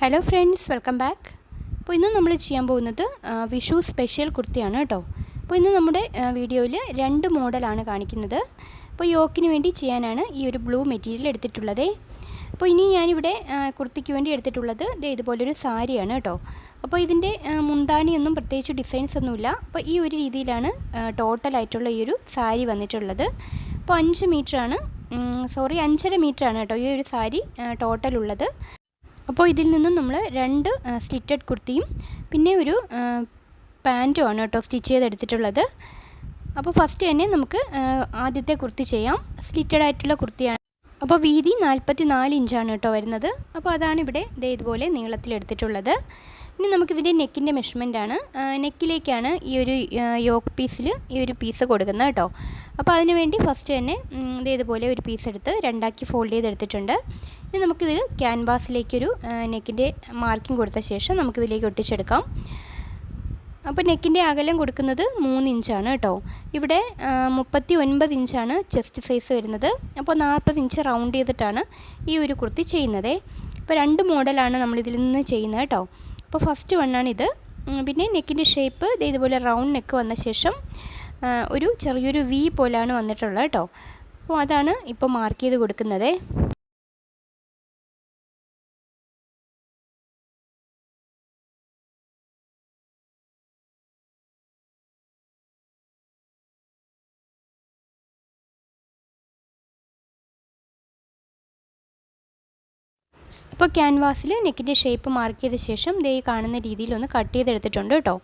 Hello friends welcome back അപ്പോൾ ഇന്ന് നമ്മൾ ചെയ്യാൻ പോകുന്നത് വിഷു സ്പെഷ്യൽ കുർത്തിയാണ് കേട്ടോ. അപ്പോൾ ഇന്ന് നമ്മുടെ വീഡിയോയിൽ രണ്ട് മോഡലാണ് കാണിക്കുന്നത്. അപ്പോൾ യോക്കിന് വേണ്ടി ചെയ്യാനാണ് ഈ ഒരു ബ്ലൂ മെറ്റീരിയൽ എടുത്തിട്ടുള്ളത്. അപ്പോൾ ഇനി ഞാനിവിടെ കുർത്തിക്ക് വേണ്ടി എടുത്തിട്ടുള്ളത് ഇതുപോലൊരു സാരിയാണ് കേട്ടോ. അപ്പോൾ ഇതിന്റെ മുന്താണിയൊന്നും പ്രത്യേകിച്ച് ഡിസൈൻസ് ഒന്നുമില്ല. അപ്പോൾ ഈ ഒരു രീതിയിലാണ് ടോട്ടലായിട്ടുള്ള ഈ ഒരു സാരി വന്നിട്ടുള്ളത്. അപ്പോൾ അഞ്ച് മീറ്ററാണ് സോറി അഞ്ചര മീറ്ററാണ് കേട്ടോ ഈ ഒരു സാരി ടോട്ടൽ ഉള്ളത്. അപ്പോൾ ഇതിൽ നിന്നും നമ്മൾ രണ്ട് സ്റ്റിറ്റഡ് കുർത്തിയും പിന്നെ ഒരു പാന്റും ആണ് കേട്ടോ സ്റ്റിച്ച് ചെയ്തെടുത്തിട്ടുള്ളത്. അപ്പോൾ ഫസ്റ്റ് തന്നെ നമുക്ക് ആദ്യത്തെ കുർത്തി ചെയ്യാം. സ്ലിറ്റഡ് ആയിട്ടുള്ള കുർത്തിയാണ്. അപ്പോൾ വീതി നാൽപ്പത്തി നാല് ഇഞ്ചാണ് കേട്ടോ വരുന്നത്. അപ്പോൾ അതാണ് ഇവിടെ ദേ ഇതുപോലെ നീളത്തിലെടുത്തിട്ടുള്ളത്. ഇനി നമുക്കിതിന്റെ നെക്കിന്റെ ആണ് നെക്കിലേക്കാണ് ഈ ഒരു യോക്ക് പീസിൽ ഈ ഒരു പീസ് കൊടുക്കുന്നത് കേട്ടോ. അപ്പോൾ അതിന് വേണ്ടി ഫസ്റ്റ് തന്നെ ഇതേതുപോലെ ഒരു പീസ് എടുത്ത് രണ്ടാക്കി ഫോൾഡ് ചെയ്തെടുത്തിട്ടുണ്ട്. ഇനി നമുക്കിത് ക്യാൻവാസിലേക്കൊരു നെക്കിന്റെ മാർക്കിംഗ് കൊടുത്ത ശേഷം നമുക്കിതിലേക്ക് ഒട്ടിച്ചെടുക്കാം. അപ്പോൾ നെക്കിന്റെ അകലം കൊടുക്കുന്നത് മൂന്ന് ഇഞ്ചാണ് കേട്ടോ. ഇവിടെ മുപ്പത്തി ഒൻപത് ഇഞ്ചാണ് ചെസ്റ്റ് സൈസ് വരുന്നത്. അപ്പോൾ നാൽപ്പത് ഇഞ്ച് റൗണ്ട് ചെയ്തിട്ടാണ് ഈ ഒരു കുർത്തി ചെയ്യുന്നത്. ഇപ്പോൾ രണ്ട് മോഡലാണ് നമ്മളിതിൽ നിന്ന് ചെയ്യുന്നത് കേട്ടോ. അപ്പോൾ ഫസ്റ്റ് വണ്ണാണിത് പിന്നെ നെക്കിന്റെ ഷേപ്പ് ഇതുപോലെ റൗണ്ട് നെക്ക് വന്ന ശേഷം ഒരു ചെറിയൊരു വി പോലെയാണ് വന്നിട്ടുള്ളത് കേട്ടോ. അപ്പോൾ അതാണ് ഇപ്പോൾ മാർക്ക് ചെയ്ത് കൊടുക്കുന്നത്. അപ്പോൾ ക്യാൻവാസിൽ നെക്കിന്റെ ഷേപ്പ് മാർക്ക് ചെയ്ത ശേഷം ദേ കാണുന്ന രീതിയിൽ ഒന്ന് കട്ട് ചെയ്തെടുത്തിട്ടുണ്ട് കേട്ടോ.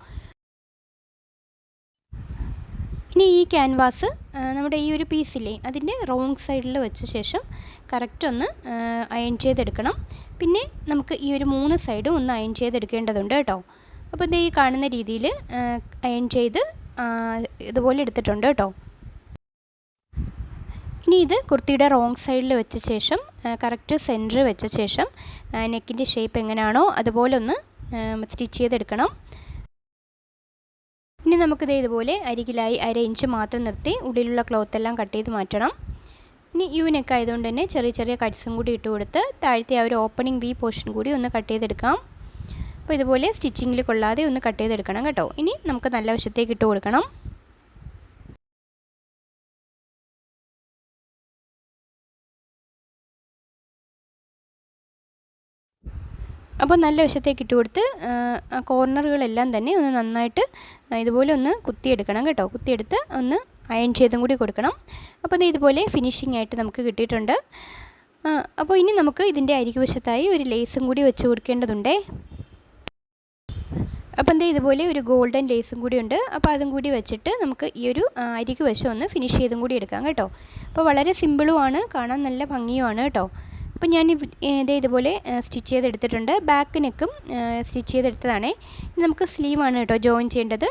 ഇനി ഈ ക്യാൻവാസ് നമ്മുടെ ഈ ഒരു പീസില്ലേ അതിന്റെ റോങ് സൈഡിൽ വെച്ച ശേഷം കറക്റ്റ് ഒന്ന് അയൺ ചെയ്തെടുക്കണം. പിന്നെ നമുക്ക് ഈ ഒരു മൂന്ന് സൈഡും ഒന്ന് അയൺ ചെയ്തെടുക്കേണ്ടതുണ്ട് കേട്ടോ. അപ്പോൾ ദേ ഈ കാണുന്ന രീതിയിൽ അയൺ ചെയ്ത് ഇതുപോലെ എടുത്തിട്ടുണ്ട് കേട്ടോ. ഇനി ഇത് കുർത്തിയുടെ റോങ് സൈഡിൽ വെച്ച ശേഷം കറക്റ്റ് സെന്റർ വെച്ച ശേഷം നെക്കിന്റെ ഷേപ്പ് എങ്ങനെയാണോ അതുപോലെ ഒന്ന് സ്റ്റിച്ച് ചെയ്തെടുക്കണം. ഇനി നമുക്കിത് ഇതുപോലെ അരികിലായി അര ഇഞ്ച് മാത്രം നിർത്തി ഉള്ളിലുള്ള ക്ലോത്ത് എല്ലാം കട്ട് ചെയ്ത് മാറ്റണം. ഇനി യു നെക്ക് ആയതുകൊണ്ട് തന്നെ ചെറിയ ചെറിയ കട്ട്സും കൂടി ഇട്ട് കൊടുത്ത് താഴത്തെ ആ ഒരു ഓപ്പണിംഗ് വി പോർഷൻ കൂടി ഒന്ന് കട്ട് ചെയ്തെടുക്കാം. അപ്പോൾ ഇതുപോലെ സ്റ്റിച്ചിങ്ങിൽ കൊള്ളാതെ ഒന്ന് കട്ട് ചെയ്തെടുക്കണം കേട്ടോ. ഇനി നമുക്ക് നല്ല വശത്തേക്ക് ഇട്ട് കൊടുക്കണം. അപ്പോൾ നല്ല വശത്തേക്ക് ഇട്ട് കൊടുത്ത് കോർണറുകളെല്ലാം തന്നെ ഒന്ന് നന്നായിട്ട് ഇതുപോലെ ഒന്ന് കുത്തിയെടുക്കണം കേട്ടോ. കുത്തിയെടുത്ത് ഒന്ന് അയൺ ചെയ്തും കൂടി കൊടുക്കണം. അപ്പോൾ ഇത് ഇതുപോലെ ഫിനിഷിംഗ് ആയിട്ട് നമുക്ക് കിട്ടിയിട്ടുണ്ട്. അപ്പോൾ ഇനി നമുക്ക് ഇതിന്റെ അരികുവശത്തായി ഒരു ലേസും കൂടി വെച്ച് കൊടുക്കേണ്ടതുണ്ടേ. അപ്പം എന്താ ഇതുപോലെ ഒരു ഗോൾഡൻ ലേസും കൂടി ഉണ്ട്. അപ്പോൾ അതും കൂടി വെച്ചിട്ട് നമുക്ക് ഈ ഒരു അരികു വശം ഒന്ന് ഫിനിഷ് ചെയ്തും കൂടി എടുക്കാം കേട്ടോ. അപ്പോൾ വളരെ സിമ്പിളുമാണ് കാണാൻ നല്ല ഭംഗിയുമാണ് കേട്ടോ. അപ്പോൾ ഞാൻ ഇതേ ഇതുപോലെ സ്റ്റിച്ച് ചെയ്തെടുത്തിട്ടുണ്ട്. ബാക്ക് നെക്കും സ്റ്റിച്ച് ചെയ്തെടുത്തതാണേ. നമുക്ക് സ്ലീവാണ് കേട്ടോ ജോയിൻ ചെയ്യേണ്ടത്.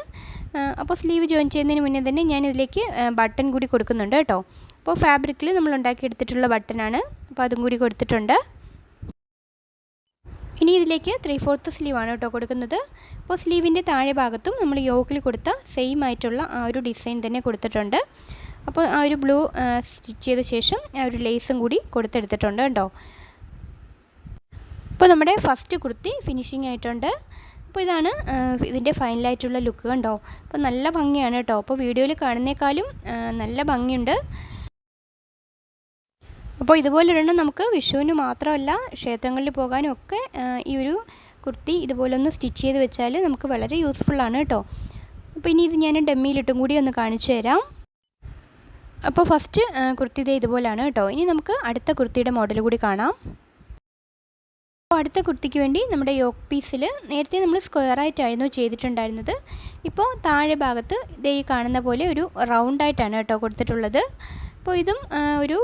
അപ്പോൾ സ്ലീവ് ജോയിൻ ചെയ്യുന്നതിന് മുന്നേ തന്നെ ഞാൻ ഇതിലേക്ക് ബട്ടൺ കൂടി കൊടുക്കുന്നുണ്ട് കേട്ടോ. അപ്പോൾ ഫാബ്രിക്കിൽ നമ്മൾ ഉണ്ടാക്കിയെടുത്തിട്ടുള്ള ബട്ടനാണ് അപ്പോൾ അതും കൂടി കൊടുത്തിട്ടുണ്ട്. ഇനി ഇതിലേക്ക് ത്രീ ഫോർത്ത് സ്ലീവാണ് കേട്ടോ കൊടുക്കുന്നത്. അപ്പോൾ സ്ലീവിന്റെ താഴെ ഭാഗത്തും നമ്മൾ യോക്കിൽ കൊടുത്ത സെയിം ആയിട്ടുള്ള ആ ഒരു ഡിസൈൻ തന്നെ കൊടുത്തിട്ടുണ്ട്. അപ്പോൾ ആ ഒരു ബ്ലൂ സ്റ്റിച്ച് ചെയ്ത ശേഷം ആ ഒരു ലേസും കൂടി കൊടുത്തെടുത്തിട്ടുണ്ട് കേട്ടോ. അപ്പോൾ നമ്മുടെ ഫസ്റ്റ് കുർത്തി ഫിനിഷിംഗ് ആയിട്ടുണ്ട്. അപ്പോൾ ഇതാണ് ഇതിന്റെ ഫൈനലായിട്ടുള്ള ലുക്ക് കണ്ടോ? അപ്പോൾ നല്ല ഭംഗിയാണ് കേട്ടോ. അപ്പോൾ വീഡിയോയിൽ കാണുന്നേക്കാളും നല്ല ഭംഗിയുണ്ട്. അപ്പോൾ ഇതുപോലൊരെണ്ണം നമുക്ക് വിഷുവിന് മാത്രമല്ല ക്ഷേത്രങ്ങളിൽ പോകാനും ഒക്കെ ഈ ഒരു കുർത്തി ഇതുപോലൊന്ന് സ്റ്റിച്ച് ചെയ്ത് വെച്ചാൽ നമുക്ക് വളരെ യൂസ്ഫുള്ളാണ് കേട്ടോ. അപ്പോൾ ഇനി ഇത് ഞാൻ ഡെമ്മിയിലിട്ടും കൂടി ഒന്ന് കാണിച്ചു തരാം അപ്പോൾ ഫസ്റ്റ് കുർത്തി ഇതേ ഇതുപോലെയാണ് കേട്ടോ. ഇനി നമുക്ക് അടുത്ത കുർത്തിയുടെ മോഡൽ കൂടി കാണാം. അപ്പോൾ അടുത്ത കുർത്തിക്ക് വേണ്ടി നമ്മുടെ യോക്ക് പീസിൽ നേരത്തെ നമ്മൾ സ്ക്വയർ ആയിട്ടായിരുന്നു ചെയ്തിട്ടുണ്ടായിരുന്നത്. ഇപ്പോൾ താഴെ ഭാഗത്ത് ഇതേ കാണുന്ന പോലെ ഒരു റൗണ്ടായിട്ടാണ് കേട്ടോ കൊടുത്തിട്ടുള്ളത്. അപ്പോൾ ഇതും ഒരു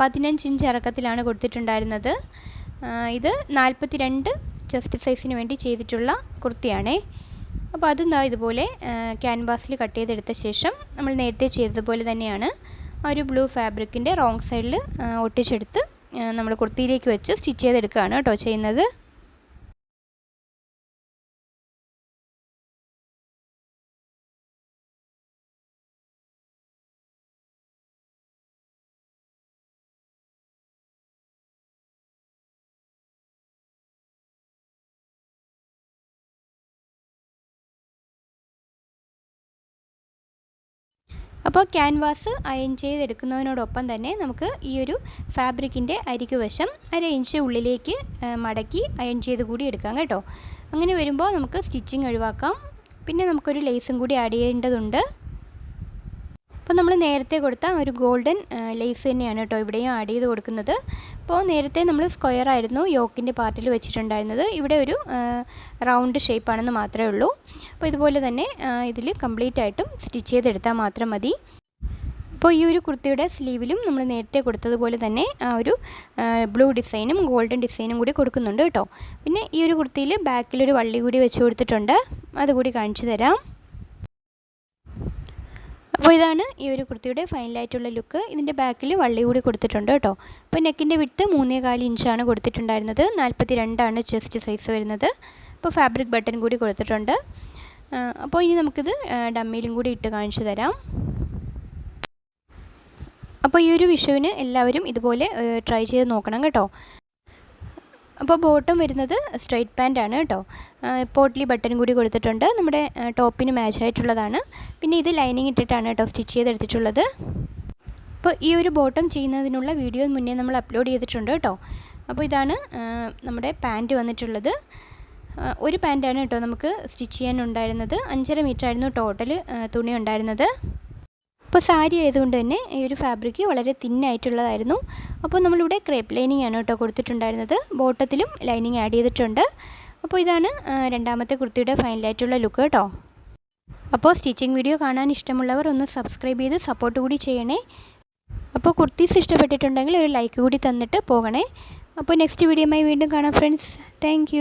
പതിനഞ്ച് ഇഞ്ച് ഇറക്കത്തിലാണ് കൊടുത്തിട്ടുണ്ടായിരുന്നത്. ഇത് നാൽപ്പത്തി രണ്ട് ചെസ്റ്റ് സൈസിന് വേണ്ടി ചെയ്തിട്ടുള്ള കുർത്തിയാണേ. അപ്പോൾ അതും ഇതുപോലെ ക്യാൻവാസിൽ കട്ട് ചെയ്തെടുത്ത ശേഷം നമ്മൾ നേരത്തെ ചെയ്തതുപോലെ തന്നെയാണ്. ആ ഒരു ബ്ലൂ ഫാബ്രിക്കിന്റെ റോങ് സൈഡിൽ ഒട്ടിച്ചെടുത്ത് നമ്മൾ കുർത്തിയിലേക്ക് വെച്ച് സ്റ്റിച്ച് ചെയ്തെടുക്കുകയാണ് കേട്ടോ ചെയ്യുന്നത്. അപ്പോൾ ക്യാൻവാസ് അയൺ ചെയ്തെടുക്കുന്നതിനോടൊപ്പം തന്നെ നമുക്ക് ഈ ഒരു ഫാബ്രിക്കിന്റെ അരിക്ക് വശം അര ഇഞ്ച് ഉള്ളിലേക്ക് മടക്കി അയൺ ചെയ്ത് കൂടി എടുക്കാം കേട്ടോ. അങ്ങനെ വരുമ്പോൾ നമുക്ക് സ്റ്റിച്ചിങ് ഒഴിവാക്കാം. പിന്നെ നമുക്കൊരു ലേസും കൂടി ആഡ് ചെയ്യേണ്ടതുണ്ട്. അപ്പോൾ നമ്മൾ നേരത്തെ കൊടുത്ത ഒരു ഗോൾഡൻ ലേസ് തന്നെയാണ് കേട്ടോ ഇവിടെയും ആഡ് ചെയ്ത് കൊടുക്കുന്നത്. അപ്പോൾ നേരത്തെ നമ്മൾ സ്ക്വയർ ആയിരുന്നു യോക്കിന്റെ പാർട്ടിൽ വെച്ചിട്ടുണ്ടായിരുന്നത്. ഇവിടെ ഒരു റൗണ്ട് ഷേപ്പാണെന്ന് മാത്രമേ ഉള്ളൂ. അപ്പോൾ ഇതുപോലെ തന്നെ ഇതിൽ കംപ്ലീറ്റ് ആയിട്ടും സ്റ്റിച്ച് ചെയ്തെടുത്താൽ മാത്രം മതി. അപ്പോൾ ഈ ഒരു കുർത്തിയുടെ സ്ലീവിലും നമ്മൾ നേരത്തെ കൊടുത്തതുപോലെ തന്നെ ആ ഒരു ബ്ലൂ ഡിസൈനും ഗോൾഡൻ ഡിസൈനും കൂടി കൊടുക്കുന്നുണ്ട് കേട്ടോ. പിന്നെ ഈ ഒരു കുർത്തിയിൽ ബാക്കിലൊരു വള്ളി കൂടി വെച്ച് കൊടുത്തിട്ടുണ്ട്. അതുകൂടി കാണിച്ചു തരാം. അപ്പോൾ ഇതാണ് ഈ ഒരു കുർത്തിയുടെ ഫൈനലായിട്ടുള്ള ലുക്ക് ഇതിന്റെ ബാക്കിൽ വള്ളി കൂടി കൊടുത്തിട്ടുണ്ട് കേട്ടോ. അപ്പോൾ നെക്കിന്റെ വിട്ട് മൂന്നേ കാൽ ഇഞ്ചാണ് കൊടുത്തിട്ടുണ്ടായിരുന്നത്. നാൽപ്പത്തി രണ്ടാണ് ചെസ്റ്റ് സൈസ് വരുന്നത്. അപ്പോൾ ഫാബ്രിക് ബട്ടൺ കൂടി കൊടുത്തിട്ടുണ്ട്. അപ്പോൾ ഇനി നമുക്കിത് ഡമ്മിയിലും കൂടി ഇട്ട് കാണിച്ചു തരാം. അപ്പോൾ ഈ ഒരു വിഷുവിന് എല്ലാവരും ഇതുപോലെ ട്രൈ ചെയ്ത് നോക്കണം കേട്ടോ. അപ്പോൾ ബോട്ടം വരുന്നത് സ്ട്രൈറ്റ് പാന്റ് ആണ് കേട്ടോ. പോട്ടിലി ബട്ടൺ കൂടി കൊടുത്തിട്ടുണ്ട്. നമ്മുടെ ടോപ്പിന് മാച്ച് ആയിട്ടുള്ളതാണ്. പിന്നെ ഇത് ലൈനിങ് ഇട്ടിട്ടാണ് കേട്ടോ സ്റ്റിച്ച് ചെയ്തെടുത്തിട്ടുള്ളത്. അപ്പോൾ ഈ ഒരു ബോട്ടം ചെയ്യുന്നതിനുള്ള വീഡിയോ മുന്നേ നമ്മൾ അപ്ലോഡ് ചെയ്തിട്ടുണ്ട് കേട്ടോ. അപ്പോൾ ഇതാണ് നമ്മുടെ പാന്റ് വന്നിട്ടുള്ളത്. ഒരു പാന്റാണ് കേട്ടോ നമുക്ക് സ്റ്റിച്ച് ചെയ്യാനുണ്ടായിരുന്നത് അഞ്ചര മീറ്റർ ആയിരുന്നു ടോട്ടൽ തുണി ഉണ്ടായിരുന്നത്. അപ്പോൾ സാരി ആയതുകൊണ്ട് തന്നെ ഈ ഒരു ഫാബ്രിക് വളരെ തിന്നായിട്ടുള്ളതായിരുന്നു. അപ്പോൾ നമ്മളിവിടെ ക്രേപ്പ് ലൈനിങ് ആണ് കേട്ടോ കൊടുത്തിട്ടുണ്ടായിരുന്നത്. ബോട്ടത്തിലും ലൈനിങ് ആഡ് ചെയ്തിട്ടുണ്ട്. അപ്പോൾ ഇതാണ് രണ്ടാമത്തെ കുർത്തിയുടെ ഫൈനലായിട്ടുള്ള ലുക്ക് കേട്ടോ. അപ്പോൾ സ്റ്റിച്ചിങ് വീഡിയോ കാണാൻ ഇഷ്ടമുള്ളവർ ഒന്ന് സബ്സ്ക്രൈബ് ചെയ്ത് സപ്പോർട്ട് കൂടി ചെയ്യണേ. അപ്പോൾ കുർത്തീസ് ഇഷ്ടപ്പെട്ടിട്ടുണ്ടെങ്കിൽ ഒരു ലൈക്ക് കൂടി തന്നിട്ട് പോകണേ. അപ്പോൾ നെക്സ്റ്റ് വീഡിയോയുമായി വീണ്ടും കാണാം ഫ്രണ്ട്സ് താങ്ക്